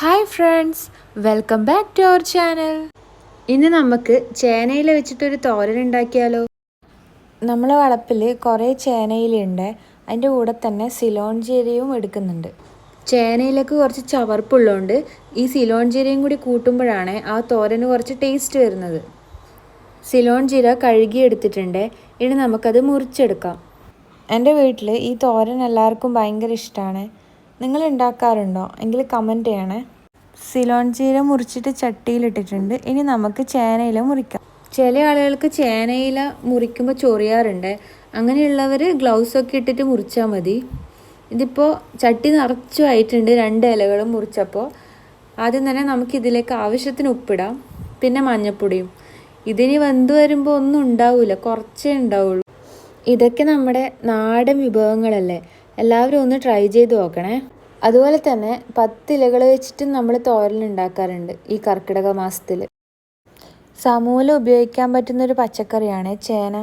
Hi friends welcome back to our channel. ഇന്ന് നമുക്ക് ചേനയില വെച്ചിട്ടൊരു തോരൻ ഉണ്ടാക്കിയാലോ? നമ്മളെ വളപ്പിൽ കുറേ ചേനയിലുണ്ട് അതിന്റെ കൂടെ തന്നെ സിലോൺ ജീരയും എടുക്കുന്നുണ്ട്. ചേനയിലേക്ക് കുറച്ച് ചവർപ്പുള്ളതുകൊണ്ട് ഈ സിലോൺ ജീരയും കൂടി കൂട്ടുമ്പോഴാണ് ആ തോരന് കുറച്ച് ടേസ്റ്റ് വരുന്നത്. സിലോൺ ജീര കഴുകി എടുത്തിട്ടുണ്ട് ഇനി നമുക്കത് മുറിച്ചെടുക്കാം. എന്റെ വീട്ടിൽ ഈ തോരൻ എല്ലാവർക്കും ഭയങ്കര ഇഷ്ടമാണ് നിങ്ങൾ ഉണ്ടാക്കാറുണ്ടോ എങ്കിൽ കമന്റ് ചെയ്യണേ. സിലോൺ ചീര മുറിച്ചിട്ട് ചട്ടിയിലിട്ടിട്ടുണ്ട്. ഇനി നമുക്ക് ചേനയില മുറിക്കാം. ചില ആളുകൾക്ക് ചേനയില മുറിക്കുമ്പോൾ ചൊറിയാറുണ്ട്. അങ്ങനെയുള്ളവർ ഗ്ലൗസ് ഒക്കെ ഇട്ടിട്ട് മുറിച്ചാൽ മതി. ഇതിപ്പോൾ ചട്ടി നിറച്ചു ആയിട്ടുണ്ട് രണ്ട് ഇലകളും മുറിച്ചപ്പോൾ ആദ്യം തന്നെ നമുക്ക് ഇതിലേക്ക് ആവശ്യത്തിന് ഉപ്പിടാം. പിന്നെ മഞ്ഞപ്പൊടിയും. ഇതിനി വെന്ത് വരുമ്പോൾ ഒന്നും ഉണ്ടാവില്ല കുറച്ചേ ഉണ്ടാവുള്ളൂ. ഇതൊക്കെ നമ്മുടെ നാടൻ വിഭവങ്ങളല്ലേ? എല്ലാവരും ഒന്ന് ട്രൈ ചെയ്ത് നോക്കണേ. അതുപോലെ തന്നെ പത്ത് ഇലകൾ വെച്ചിട്ട് നമ്മൾ തോരൻ ഉണ്ടാക്കാറുണ്ട് ഈ കർക്കിടക മാസത്തിൽ സമൂലം ഉപയോഗിക്കാൻ പറ്റുന്ന ഒരു പച്ചക്കറിയാണ് ചേന.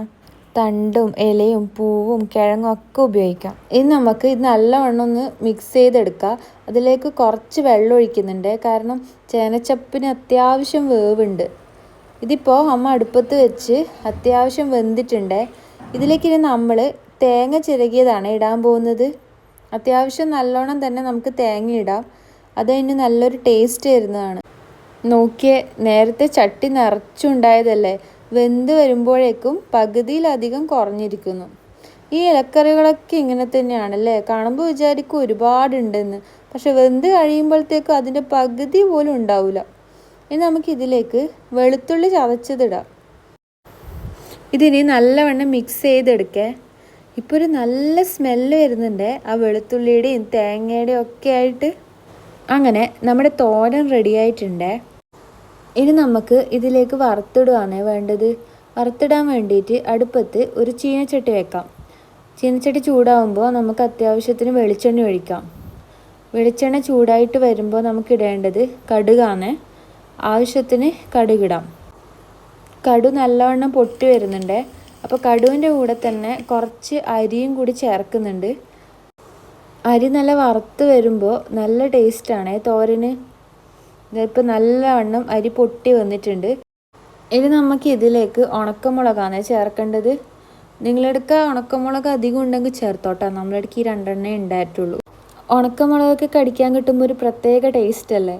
തണ്ടും ഇലയും പൂവും കിഴങ്ങും ഒക്കെ ഉപയോഗിക്കാം. ഇനി നമുക്ക് ഇത് നല്ലവണ്ണം ഒന്ന് മിക്സ് ചെയ്തെടുക്കുക അതിലേക്ക് കുറച്ച് വെള്ളം ഒഴിക്കുന്നുണ്ട്. കാരണം ചേനച്ചപ്പിന് അത്യാവശ്യം വേവുണ്ട്. ഇതിപ്പോൾ അമ്മ അടുപ്പത്ത് വെച്ച് അത്യാവശ്യം വെന്തിട്ടുണ്ട്. ഇതിലേക്ക് ഇനി നമ്മൾ തേങ്ങ ചിരകിയതാണ് ഇടാൻ പോകുന്നത്. അത്യാവശ്യം നല്ലോണം തന്നെ നമുക്ക് തേങ്ങ ഇടാം. അതതിന് നല്ലൊരു ടേസ്റ്റ് വരുന്നതാണ് നോക്കിയേ നേരത്തെ ചട്ടി നിറച്ചുണ്ടായതല്ലേ? വെന്ത് വരുമ്പോഴേക്കും പകുതിയിലധികം കുറഞ്ഞിരിക്കുന്നു. ഈ ഇലക്കറികളൊക്കെ ഇങ്ങനെ തന്നെയാണല്ലേ? കാണുമ്പോൾ വിചാരിക്കും ഒരുപാടുണ്ടെന്ന്. പക്ഷെ വെന്ത് കഴിയുമ്പോഴത്തേക്കും അതിന്റെ പകുതി പോലും ഉണ്ടാവില്ല ഇനി നമുക്ക് ഇതിലേക്ക് വെളുത്തുള്ളി ചതച്ചതിടാം. ഇതിനി നല്ലവണ്ണം മിക്സ് ചെയ്തെടുക്കേ. ഇപ്പോൾ ഒരു നല്ല സ്മെല്ല് വരുന്നുണ്ട്. ആ വെളുത്തുള്ളിയുടെയും തേങ്ങയുടെയും ഒക്കെ ആയിട്ട്. അങ്ങനെ നമ്മുടെ തോരൻ റെഡി ആയിട്ടുണ്ട്. ഇനി നമുക്ക് ഇതിലേക്ക് വറുത്തിടുകയാണ് വേണ്ടത് വറുത്തിടാൻ വേണ്ടിയിട്ട് അടുപ്പത്ത് ഒരു ചീനച്ചട്ടി വെക്കാം. ചീനച്ചട്ടി ചൂടാവുമ്പോൾ നമുക്ക് അത്യാവശ്യത്തിന് വെളിച്ചെണ്ണ ഒഴിക്കാം. വെളിച്ചെണ്ണ ചൂടായിട്ട് വരുമ്പോൾ നമുക്ക് ഇടേണ്ടത് കടുകാണ്. ആവശ്യത്തിന് കടുകിടാം. കടു നല്ലവണ്ണം പൊട്ടി വരുന്നുണ്ട്. അപ്പോൾ കടുവിന്റെ കൂടെ തന്നെ കുറച്ച് അരിയും കൂടി ചേർക്കുന്നുണ്ട്. അരി നല്ല വറുത്ത് വരുമ്പോൾ നല്ല ടേസ്റ്റാണ് തോരന്. ഇതിപ്പോൾ നല്ലവണ്ണം അരി പൊട്ടി വന്നിട്ടുണ്ട്. ഇനി നമുക്ക് ഇതിലേക്ക് ഉണക്കമുളകാണ് ചേർക്കേണ്ടത്. നിങ്ങളെടുക്ക ഉണക്കമുളക് അധികം ഉണ്ടെങ്കിൽ ചേർത്തോട്ടെ. നമ്മളെടുക്ക് ഈ രണ്ടെണ്ണേ ഉണ്ടായിട്ടുള്ളൂ. ഉണക്കമുളകൊക്കെ കടിക്കാൻ കിട്ടുമ്പോൾ ഒരു പ്രത്യേക ടേസ്റ്റ് അല്ലേ?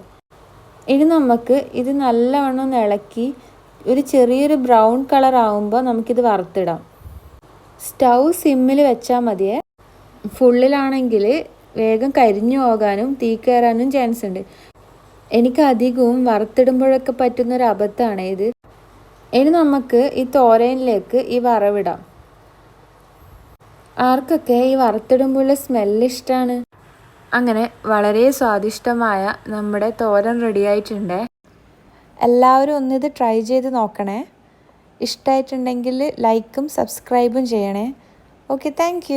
ഇനി നമുക്ക് ഇത് നല്ലവണ്ണം ഇളക്കി ഒരു ചെറിയൊരു ബ്രൗൺ കളർ ആവുമ്പോൾ നമുക്കിത് വറുത്തിടാം. സ്റ്റൗ സിമ്മിൽ വെച്ചാൽ മതിയേ. ഫുള്ളിലാണെങ്കിൽ വേഗം കരിഞ്ഞു പോകാനും തീ കയറാനും ചാൻസ് ഉണ്ട് എനിക്ക് അധികവും വറുത്തിടുമ്പോഴൊക്കെ പറ്റുന്ന ഒരു അബദ്ധമാണ് ഇത്. ഇനി നമുക്ക് ഈ തോരനിലേക്ക് ഈ വറവിടാം. ആർക്കൊക്കെ ഈ വറുത്തിടുമ്പോഴുള്ള സ്മെല്ല് ഇഷ്ടമാണ് അങ്ങനെ വളരെ സ്വാദിഷ്ടമായ നമ്മുടെ തോരൻ റെഡിയായിട്ടുണ്ട് എല്ലാവരും ഒന്നിത് ട്രൈ ചെയ്ത് നോക്കണേ. ഇഷ്ടമായിട്ടുണ്ടെങ്കിൽ ലൈക്കും സബ്സ്ക്രൈബും ചെയ്യണേ. Okay thank